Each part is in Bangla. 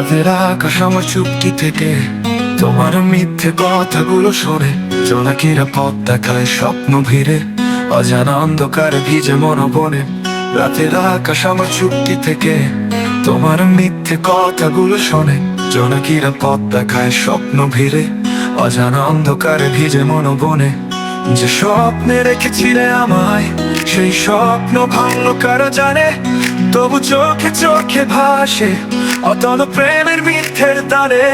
রাতের আকাশ আমার চুপটি থেকে। তোমার মিথ্যে কথাগুলো শোনে। জোনাকিরা পথ দেখায় স্বপ্ন ভিড়ে। অজানা অন্ধকারে ভিজে মনোবনে। রাতের আকাশ আমার চুপটি থেকে। তোমার মিথ্যে কথাগুলো শোনে। জোনাকিরা পথ দেখায় স্বপ্ন ভিড়ে। অজানা অন্ধকারে ভিজে মনোবনে। যে স্বপ্নে রেখেছিলে আমায়, সেই স্বপ্ন ভাঙল কারা জানে। তবু চোখে চোখে ভাসে। অতল প্রেমের মিথ্যের তারে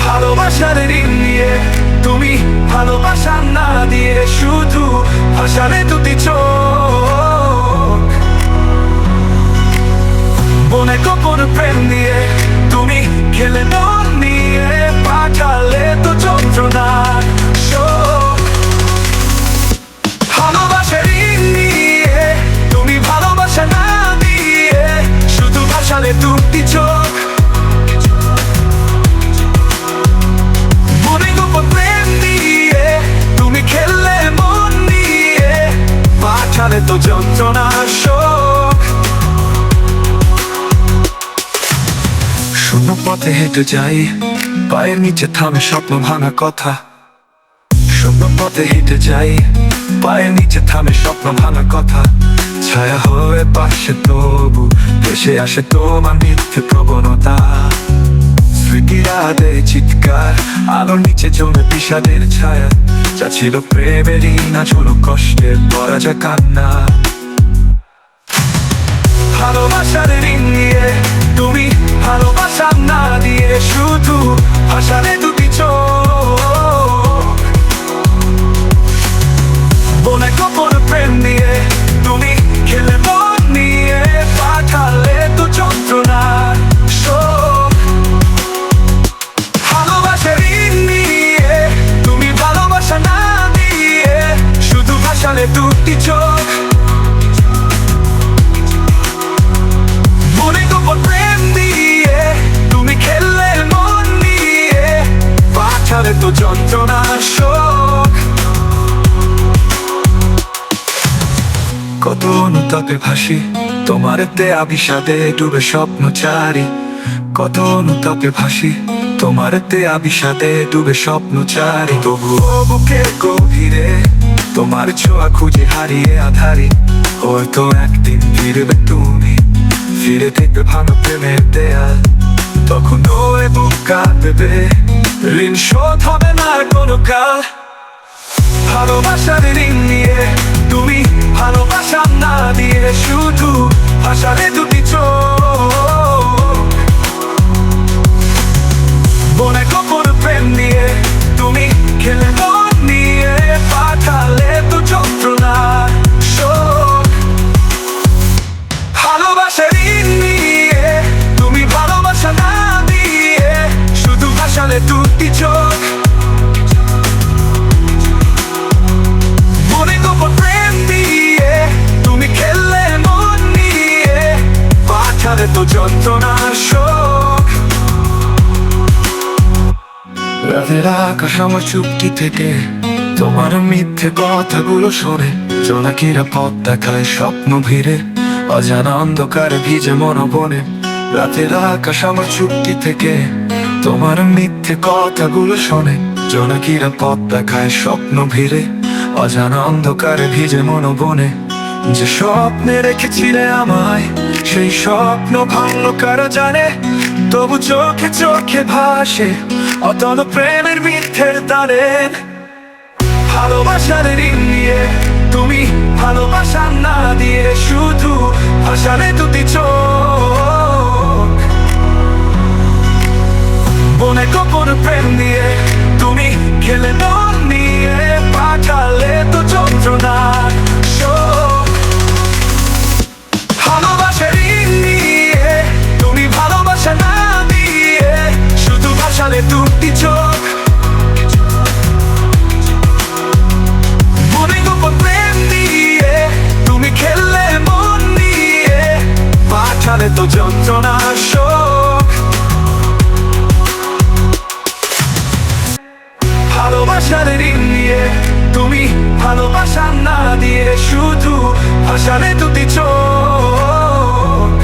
ভালোবাসার ঋণ নিয়ে তুমি ভালোবাসা না দিয়ে শুধু ভাষারে দুটি চোখ পাঠালে তো যন্ত্রণার শোক। শূন্য পথে হেঁটে যাই, পায়ের নিচে থামে স্বপ্ন ভাঙা কথা। শূন্য পথে হেঁটে যাই, পায়ের নিচে থামে স্বপ্ন ভাঙা কথা। ছায়া হয়ে পাশে তবু, ভেসে আসে তোমার মিথ্যে প্রবণতা। দেয় চিৎকার, আলোর নিচে জমে বিষাদের ছায়া। যা ছিল প্রেমেরই না, ছিল কষ্টের পরাজয় কান্না। ভালোবাসার ঋণ কত অনুতাপে ভাসি, তোমার দেয়া বিষাদে ডুবে স্বপ্ন চারি। কত অনুতাপে ভাসি, তোমার দেয়া বিষাদে ডুবে স্বপ্ন চারি। তবুও বুকের গভীরে তোমার ছোঁয়া খুঁজে হারিয়ে আধারি। হয়তো একদিন ফিরবে তুমি, ফিরে দেখবে ভাঙা প্রেমের দেয়াল। তখন ওই বুক কাঁদবে ঋণ শোধ হবে না কোনো কাল। ভালোবাসার ঋণ নিয়ে তুমি ভালোবাসা চোখ। মনে মন আমার চুপটি থেকে তোমার মিথ্যে কথাগুলো শোনে। জোনাকিরা পথ দেখায় স্বপ্ন ভিড়ে, অজানা অন্ধকারে ভিজে মনোবনে। রাতের আকাশ আমার চুপটি থেকে তোমার মিথ্যে কথাগুলো শোনে। জোনাকিরা পথ দেখায় স্বপ্ন ভিড়ে, অজানা অন্ধকারে ভিজে মনোবনে। যে স্বপ্নে রেখেছিলে আমায়, সেই স্বপ্ন ভাঙল কারা জানে। তবু চোখে চোখে ভাসে অতল প্রেমের মিথ্যের তারে ভালোবাসার ঋণ নিয়ে, তুমি ভালোবাসা না দিয়ে শুধু ভাষারে দুটি যন্ত্রণা শোক। ভালোবাসার ঋণ নিয়ে তুমি ভালোবাসা না দিয়ে শুধু ভাষারে দুটি চোখ।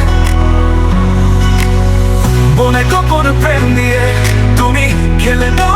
মনে গোপন প্রেম দিয়ে তুমি খেলে নাও